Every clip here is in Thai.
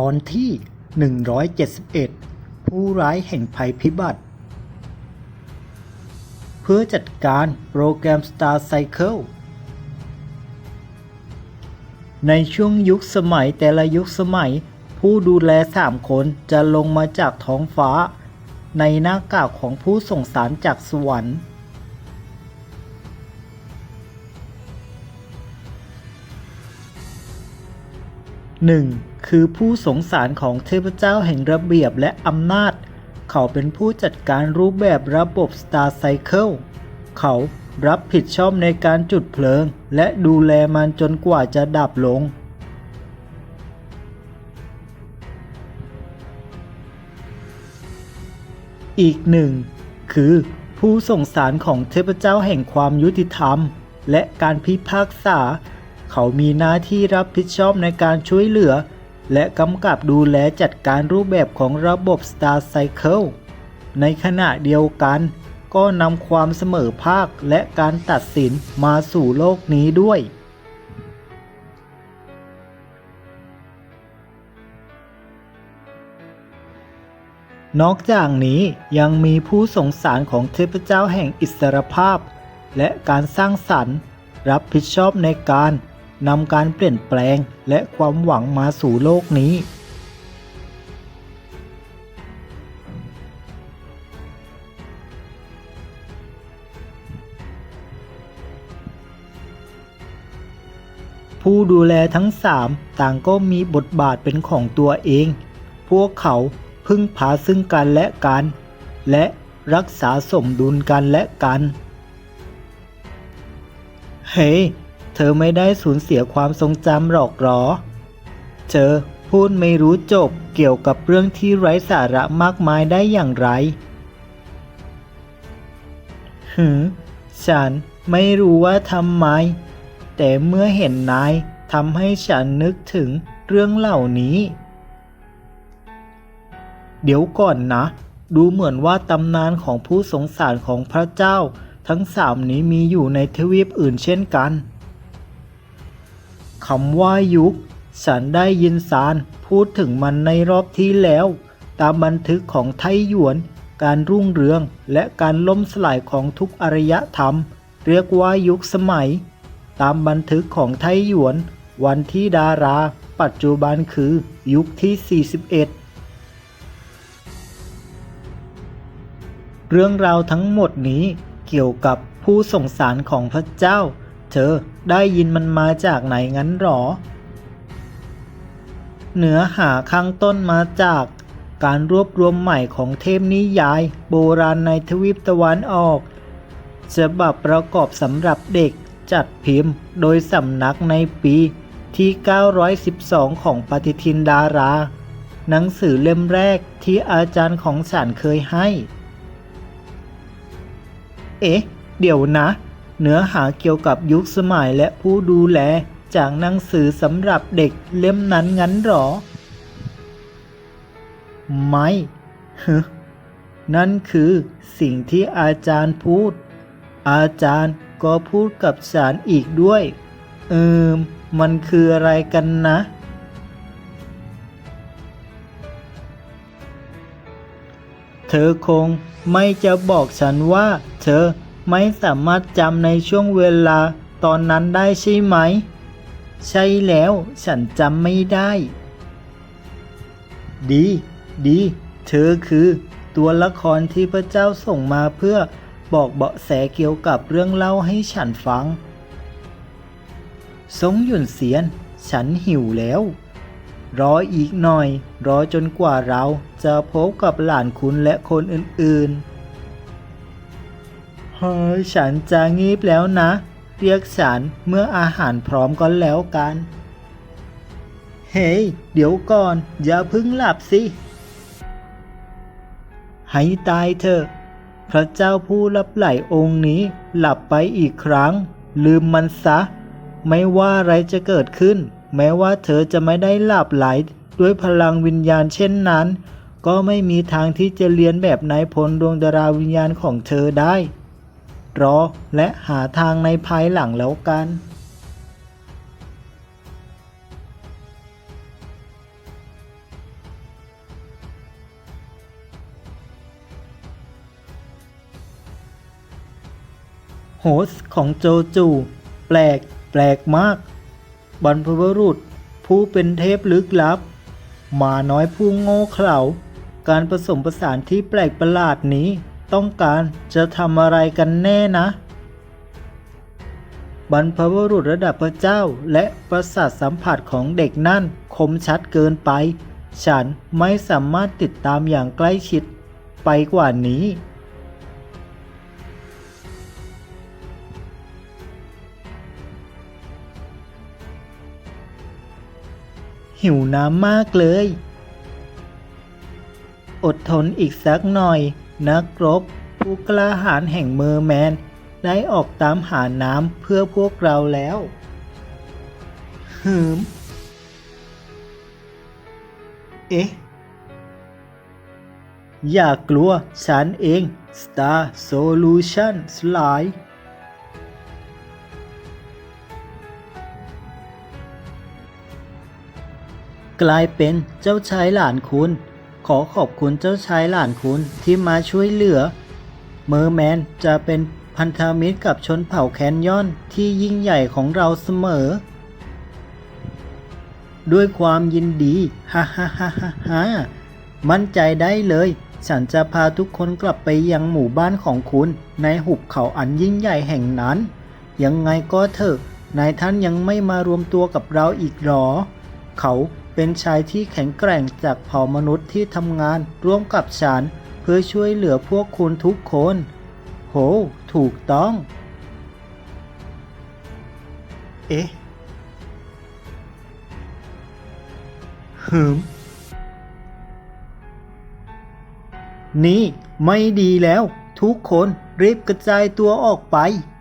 ตอนที่ 171 ผู้ร้ายแห่งภัยพิบัติ เพื่อจัดการโปรแกรม Star Cycle ในช่วงยุคสมัยแต่ละยุคสมัย ผู้ดูแลสามคนจะลงมาจากท้องฟ้า ในหน้ากากของผู้ส่งสารจากสวรรค์ หนึ่งคือผู้สงสารของเทพเจ้าแห่งระเบียบและอำนาจ เขาเป็นผู้จัดการรูปแบบระบบ Star Cycle เขารับผิดชอบในการจุดเพลิง และดูแลมันจนกว่าจะดับลง อีกหนึ่งคือผู้ส่งสารของเทพเจ้าแห่งความยุติธรรม และการพิพากษา เขามีหน้าที่รับผิดชอบในการช่วยเหลือ และกำกับดูแลจัดการรูปแบบของระบบ Star Cycle ในขณะเดียวกัน ก็นำความเสมอภาคและการตัดสินมาสู่โลกนี้ด้วยนอกจากนี้ยังมีผู้สงสารของเทพเจ้าแห่งอิสรภาพ และการสร้างสรรค์ รับผิดชอบในการ นำการเปลี่ยนแปลงและความหวังมาสู่โลกนี้ ผู้ดูแลทั้งสามต่างก็มีบทบาทเป็นของตัวเอง พวกเขาพึ่งพาซึ่งกันและกัน และรักษาสมดุลกันและกัน เฮ้ย เธอไม่ได้สูญเสียความทรงจำหรอกหรอ เธอพูดไม่รู้จบเกี่ยวกับเรื่องที่ไร้สาระมากมายได้อย่างไร หืม ฉันไม่รู้ว่าทำไม แต่เมื่อเห็นนายทำให้ฉันนึกถึงเรื่องเหล่านี้ เดี๋ยวก่อนนะ ดูเหมือนว่าตำนานของผู้สงสารของพระเจ้า ทั้งสามนี้มีอยู่ในทวีปอื่นเช่นกัน คำว่ายุค ฉันได้ยินสารพูดถึงมันในรอบที่แล้ว ตามบันทึกของไทหยวน การรุ่งเรืองและการล่มสลายของทุกอารยธรรม เรียกว่ายุคสมัย ตามบันทึกของไทหยวน วันที่ดารา ปัจจุบันคือยุคที่ 41เรื่องราวทั้งหมดนี้เกี่ยวกับผู้ส่งสารของพระเจ้า เธอ ได้ยินมันมาจากไหนงั้นหรอ เหนือหาข้างต้นมาจากการรวบรวมใหม่ของเทพนิยายโบราณในทวีปตะวันออกฉบับประกอบสำหรับเด็กจัดพิมพ์โดยสำนักในปีที่ 912 ของปฏิทินดารา หนังสือเล่มแรกที่อาจารย์ของฉันเคยให้ เอ๊ะ เดี๋ยวนะ เนื้อหาเกี่ยวกับยุคสมัยและผู้ดูแล จากหนังสือสำหรับเด็กเล่มนั้นงั้นหรอ ไม่ฮึนั่นคือสิ่งที่อาจารย์พูด อาจารย์ก็พูดกับฉันอีกด้วย เออมันคืออะไรกันนะ เธอคงไม่จะบอกฉันว่า เธอ ไม่สามารถจำในช่วงเวลาตอนนั้นได้ใช่ไหม ใช่แล้วฉันจำไม่ได้ ดี ดี เธอคือ ตัวละครที่พระเจ้าส่งมาเพื่อบอกเบาะแสเกี่ยวกับเรื่องเล่าให้ฉันฟัง สงหยุนเสียน ฉันหิวแล้ว รออีกหน่อย รอจนกว่าเราจะพบกับหลานคุณและคนอื่นๆ ฮ้ยฉันจะงีบแล้วนะ เรียกฉันเมื่ออาหารพร้อมก็แล้วกัน เฮ้ยเดี๋ยวก่อน อย่าพึ่งหลับสิ ให้ตายเถอะ พระเจ้าผู้รับไหลองค์นี้หลับไปอีกครั้ง ลืมมันซะ ไม่ว่าอะไรจะเกิดขึ้น แม้ว่าเธอจะไม่ได้หลับไหลด้วยพลังวิญญาณเช่นนั้น ก็ไม่มีทางที่จะเรียนแบบนายพลดวงดาราวิญญาณของเธอได้ รอและหาทางในภายหลังแล้วกันโฮสของโจจู แปลก แปลกมาก บรรพบุรุษ ผู้เป็นเทพลึกลับหมาน้อยผู้โง่เขลา การผสมผสานที่แปลกประหลาดนี้ ต้องการจะทำอะไรกันแน่นะ บรรพบุรุษระดับพระเจ้าและประสาทสัมผัสของเด็กนั่นคมชัดเกินไป ฉันไม่สามารถติดตามอย่างใกล้ชิดไปกว่านี้ หิวน้ำมากเลย อดทนอีกสักหน่อย นักรบผู้กล้าหาญแห่งเมอร์แมน ได้ออกตามหาน้ำเพื่อพวกเราแล้ว หืม เอ๊ะ อย่ากลัวฉันเอง Star Solution Slide กลายเป็นเจ้าชายหลานคุณ ขอขอบคุณเจ้าชายหลานคุณที่มาช่วยเหลือ เมอร์แมนจะเป็นพันธมิตรกับชนเผ่าแคนยอนที่ยิ่งใหญ่ของเราเสมอ ด้วยความยินดี ฮ่าฮ่าฮ่าฮ่าฮ่ามั่นใจได้เลย ฉันจะพาทุกคนกลับไปยังหมู่บ้านของคุณ ในหุบเขาอันยิ่งใหญ่แห่งนั้น ยังไงก็เถอะนายท่านยังไม่มารวมตัวกับเราอีกหรอ เขา เป็นชายที่แข็งแกร่งจากเผ่ามนุษย์ที่ทำงานร่วมกับฉัน เพื่อช่วยเหลือพวกคุณทุกคน โห ถูกต้อง เอ๊ะหืม นี่ไม่ดีแล้ว ทุกคนรีบกระจายตัวออกไปปึ้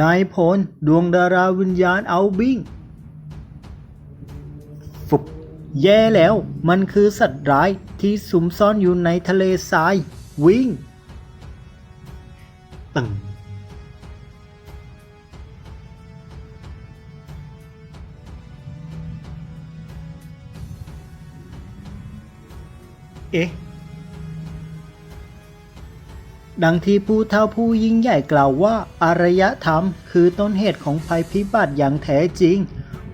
นายพลดวงดาราวิญญาณเอาบิงฟุบแย่แล้ว มันคือสัตว์ร้ายที่สุมซ่อนอยู่ในทะเลทราย วิ่งตึงเอ๊ะ ดังที่ผู้เท่าผู้ยิ่งใหญ่กล่าวว่าอารยธรรมคือต้นเหตุของภัยพิบัติอย่างแท้จริง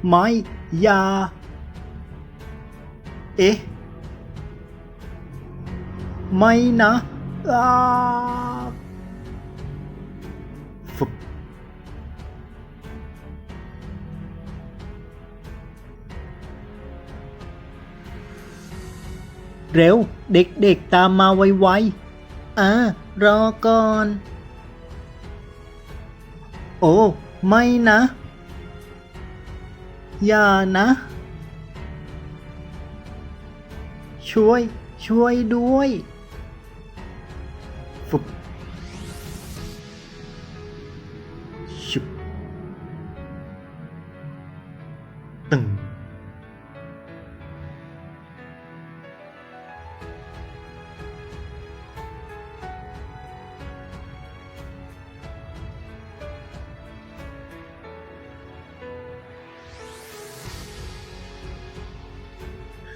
ไม่ยา เอ๊ะ ไม่นะอาฟุบเร็ว เด็กๆตามมาไวๆอ่า รอก่อน โอ้ ไม่นะ อย่านะ ช่วย ช่วยด้วย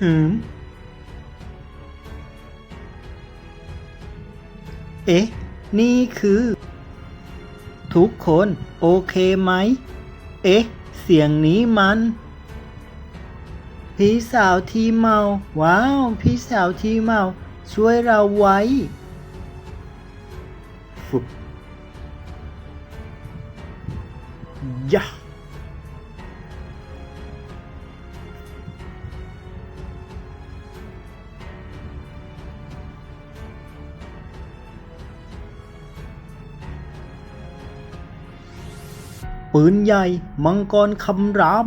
หืม เอ๊ะ นี่คือ ทุกคนโอเคไหม เอ๊ะ เสียงนี้มัน พี่สาวที่เมา ว้าว พี่สาวที่เมา ช่วยเราไว้ฟุบยะ ปืนใหญ่ มังกรคำราม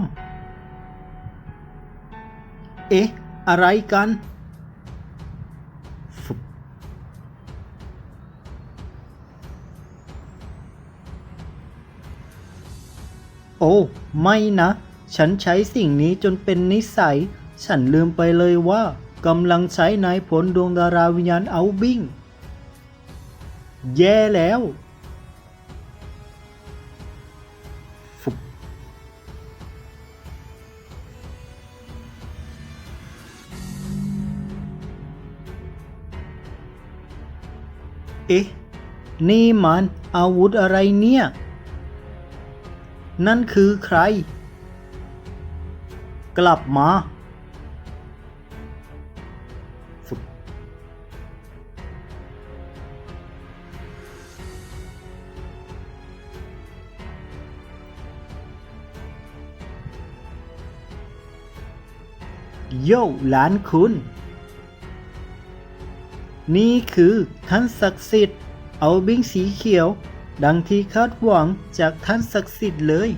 เอ๊ะ อะไรกันโอ้ ไม่นะ ฉันใช้สิ่งนี้จนเป็นนิสัย ฉันลืมไปเลยว่ากำลังใช้นายผลดวงดาราวิญญาณเอาบิงแย่แล้ว เอ๊ะ นี่มันอาวุธอะไรเนี่ย นั่นคือใคร กลับมาโย่หลานคุณ นี่คือท่านศักดิ์สิทธิ์ เอาบิงสีเขียว ดังที่คาดหวังจากท่านศักดิ์สิทธิ์เลย